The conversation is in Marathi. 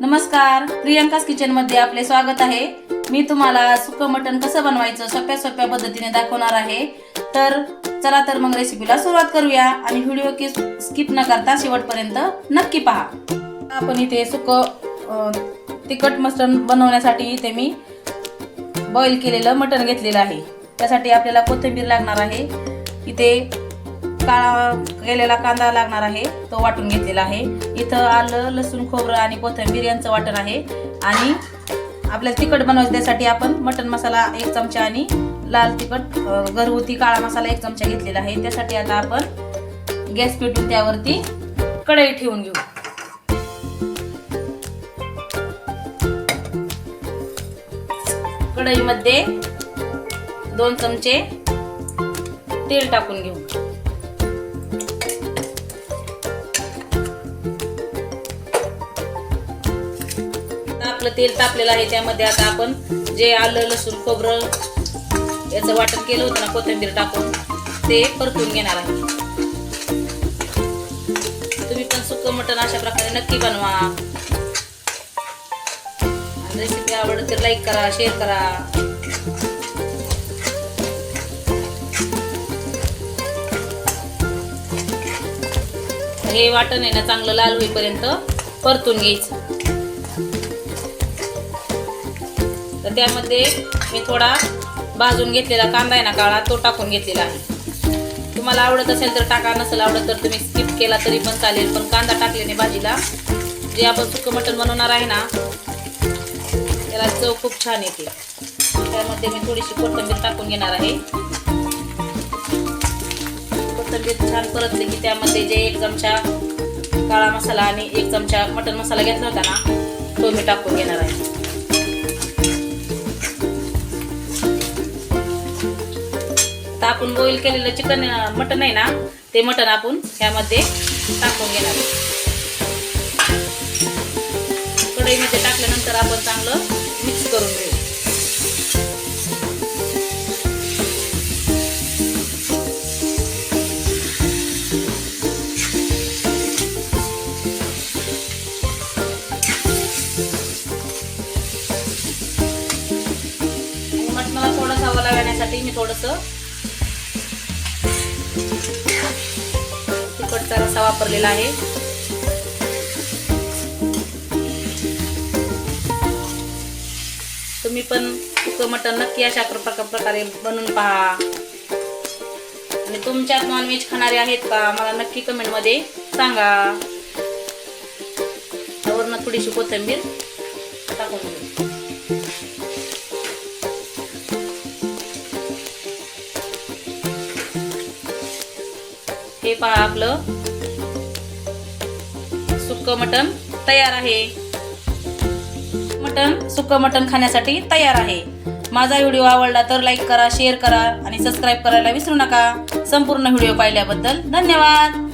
नमस्कार. प्रियंकास किचनमध्ये आपले स्वागत आहे. मी तुम्हाला सुकं मटण कसं बनवायचं सोप्या सोप्या पद्धतीने दाखवणार आहे. तर चला तर मग रेसिपीला सुरुवात करूया आणि व्हिडिओ की स्किप न करता शेवटपर्यंत नक्की पहा. आपण इथे सुकं तिखट मटण बनवण्यासाठी इथे मी बॉईल केलेलं मटण घेतलेलं आहे. त्यासाठी आपल्याला कोथिंबीर लागणार आहे. इथे काळा केलेला कांदा लागणार आहे तो वाटून घेतलेला आहे. इथं आलं लसूण खोबरं आणि कोथिंबीर यांचं वाटण आहे. आणि आपल्याला तिखट बनवायचं त्यासाठी आपण मटण मसाला एक चमचा आणि लाल तिखट घरगुती काळा मसाला एक चमचा घेतलेला आहे. त्यासाठी आता आपण गॅस पेटून त्यावरती कढई ठेवून घेऊ. कढईमध्ये दोन चमचे तेल टाकून घेऊ. आपलं तेल तापलेलं आहे त्यामध्ये आता आपण जे आलं लसूण खोबरं याचं वाटण केलं होतं ना कोथिंबीर टाकून ते परतून घेणार आहे. तुम्ही पण सुकं मटण अशा प्रकारे नक्की बनवा. रेसिपी आवडत तर लाईक करा शेअर करा. हे वाटण आहे ना चांगलं लाल होईपर्यंत परतून घ्यायचं. त्यामध्ये मी थोडा भाजून घेतलेला कांदा आहे ना काळा तो टाकून घेतलेला आहे. तुम्हाला आवडत असेल तर टाका नसेल आवडत तर तुम्ही स्किप केला तरी पण चालेल. पण कांदा टाकल्याने भाजीला जे आपण सुकं मटण बनवणार आहे ना त्याला चव खूप छान येते. त्यामध्ये मी थोडीशी कोथिंबीर टाकून घेणार आहे. कोथिंबीर छान परतली की त्यामध्ये जे एक चमचा काळा मसाला आणि एक चमचा मटन मसाला घेतला होता ना तो मी टाकून घेणार आहे. आपण बॉईल केलेलं चिकन मटन आहे ना ते मटन आपण ह्यामध्ये टाकून घेणार. कढईमध्ये टाकल्यानंतर आपण चांगलं मिक्स करून घेऊ. आणि मटणाला थोडासा हवा लागण्यासाठी मी थोडंसं तिखटचा रसा वापरलेला आहे. तुम्ही पण सुकं मटण नक्की अशा प्रकारे बनवून पहा. आणि तुमच्यात नॉनव्हेज खाणारे आहेत का मला नक्की कमेंटमध्ये सांगा. वरनं थोडीशी कोथिंबीर टाकून हे पहा आपलं. सुक्क मटण तयार आहे. मटण सुक्क मटण खाण्यासाठी तयार आहे. माझा व्हिडिओ आवडला तर लाईक करा शेअर करा आणि सबस्क्राईब करायला विसरू नका. संपूर्ण व्हिडिओ पाहिल्याबद्दल धन्यवाद.